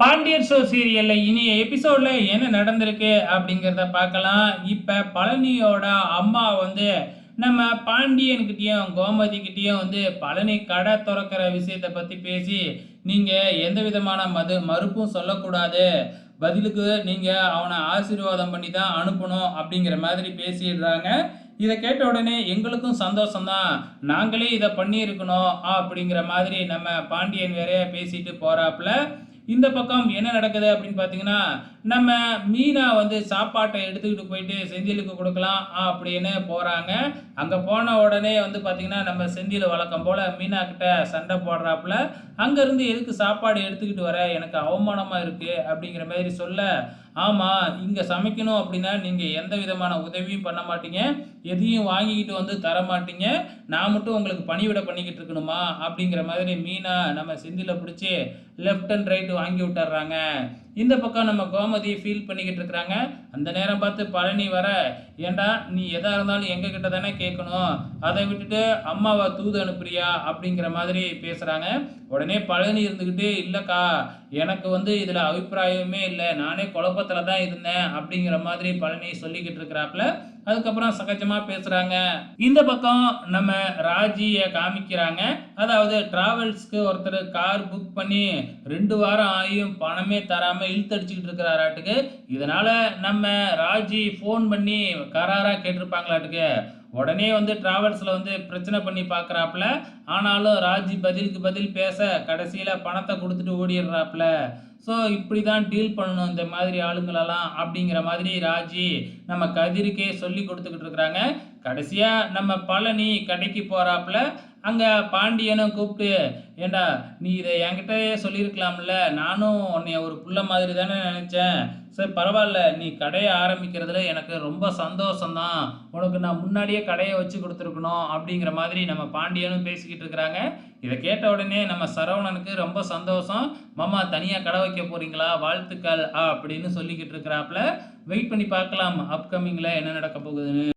Pandian show சீரியலில் இனிய எபிசோட்ல என்ன நடந்திருக்கு அப்படிங்கிறத பார்க்கலாம். இப்போ பழனியோட அம்மா வந்து நம்ம பாண்டியன்கிட்டயும் கோமதிக்கிட்டேயும் வந்து பழனி கடை திறக்கிற விஷயத்தை பற்றி பேசி நீங்கள் எந்த விதமான மது மறுப்பும் சொல்லக்கூடாது. பதிலுக்கு நீங்கள் அவனை ஆசீர்வாதம் பண்ணி தான் அனுப்பணும் அப்படிங்கிற மாதிரி பேசிடுறாங்க. இதை கேட்ட உடனே எங்களுக்கும் சந்தோஷம்தான். நாங்களே இதை பண்ணியிருக்கணும் அப்படிங்கிற மாதிரி நம்ம பாண்டியன் வேறைய பேசிட்டு போகிறாப்புல இந்த பக்கம் என்ன நடக்குது அப்படின்னு பார்த்தீங்கன்னா நம்ம மீனா வந்து சாப்பாட்டை எடுத்துக்கிட்டு போயிட்டு செந்திலுக்கு கொடுக்கலாம் அப்படின்னு போகிறாங்க அங்கே போன உடனே வந்து பார்த்தீங்கன்னா நம்ம செந்தில் வழக்கம் போல் மீனா கிட்ட சண்டை போடுறாப்புல அங்கேருந்து எதுக்கு சாப்பாடு எடுத்துக்கிட்டு வர? எனக்கு அவமானமாக இருக்குது அப்படிங்கிற மாதிரி சொல்ல ஆமாம் இங்கே சமைக்கணும் அப்படின்னா நீங்கள் எந்த விதமான உதவியும் பண்ண மாட்டீங்க. எதையும் வாங்கிக்கிட்டு வந்து தர மாட்டீங்க. நான் மட்டும் உங்களுக்கு பணிவிட பண்ணிக்கிட்டு இருக்கணுமா? அப்படிங்கிற மாதிரி மீனா நம்ம சிந்தியில் பிடிச்சி லெஃப்ட் அண்ட் ரைட்டு வாங்கி விட்டுறாங்க. இந்த பக்கம் நம்ம கோமதி ஃபீல் பண்ணிக்கிட்டு இருக்கிறாங்க. அந்த நேரம் பார்த்து பழனி வர ஏண்டா நீ எதாக இருந்தாலும் எங்கள் கிட்ட தானே கேட்கணும்? அதை விட்டுட்டு அம்மாவை தூது அனுப்புறியா? அப்படிங்கிற மாதிரி பேசுகிறாங்க உடனே பழனி இருந்துக்கிட்டு இல்லைக்கா எனக்கு வந்து இதில் அபிப்பிராயமே இல்லை. நானே குழப்பத்தில் தான் இருந்தேன். அப்படிங்கிற மாதிரி பழனி சொல்லிக்கிட்டு இருக்கிறாப்புல அதுக்கப்புறம் சகஜமாக பேசுகிறாங்க இந்த பக்கம் நம்ம ராஜியை காமிக்கிறாங்க. அதாவது டிராவல்ஸ்க்கு ஒருத்தர் கார் புக் பண்ணி ரெண்டு வாரம் ஆகியும் பணமே தராமல் இழுத்தடிச்சுக்கிட்டு இருக்கிறாராட்டுக்கு. இதனால் நம்ம ராஜி ஃபோன் பண்ணி கராராக கேட்டிருப்பாங்களாட்டுக்கு. உடனே வந்து டிராவல்ஸில் வந்து பிரச்சனை பண்ணி பார்க்குறாப்புல. ஆனாலும் ராஜி பதிலுக்கு பதில் பேச கடைசியில் பணத்தை கொடுத்துட்டு ஓடிடுறாப்புல. ஸோ இப்படி தான் டீல் பண்ணணும் இந்த மாதிரி ஆளுங்களெல்லாம் அப்படிங்கிற மாதிரி ராஜி நம்ம கதிருக்கே சொல்லி கொடுத்துக்கிட்டு இருக்கிறாங்க. கடைசியாக நம்ம பழனி கடைக்கு போகிறாப்புல அங்கே பாண்டியனும் கூப்பிட்டு ஏண்டா நீ இதை என்கிட்டயே சொல்லியிருக்கலாம்ல? நானும் உன்னைய ஒரு புள்ள மாதிரி தானே நினச்சேன். சரி பரவாயில்ல நீ கடையை ஆரம்பிக்கிறதுல எனக்கு ரொம்ப சந்தோஷம்தான். உனக்கு நான் முன்னாடியே கடையை வச்சு கொடுத்துருக்கணும் அப்படிங்கிற மாதிரி நம்ம பாண்டியனும் பேசிக்கிட்டு இருக்கிறாங்க. இதை கேட்ட உடனே நம்ம சரவணனுக்கு ரொம்ப சந்தோஷம். மாமா தனியாக கடை வைக்க போகிறீங்களா வாழ்த்துக்கள் அப்படின்னு சொல்லிக்கிட்டு இருக்கிறாப்புல வெயிட் பண்ணி பார்க்கலாம் அப்கமிங்கில் என்ன நடக்க போகுதுன்னு.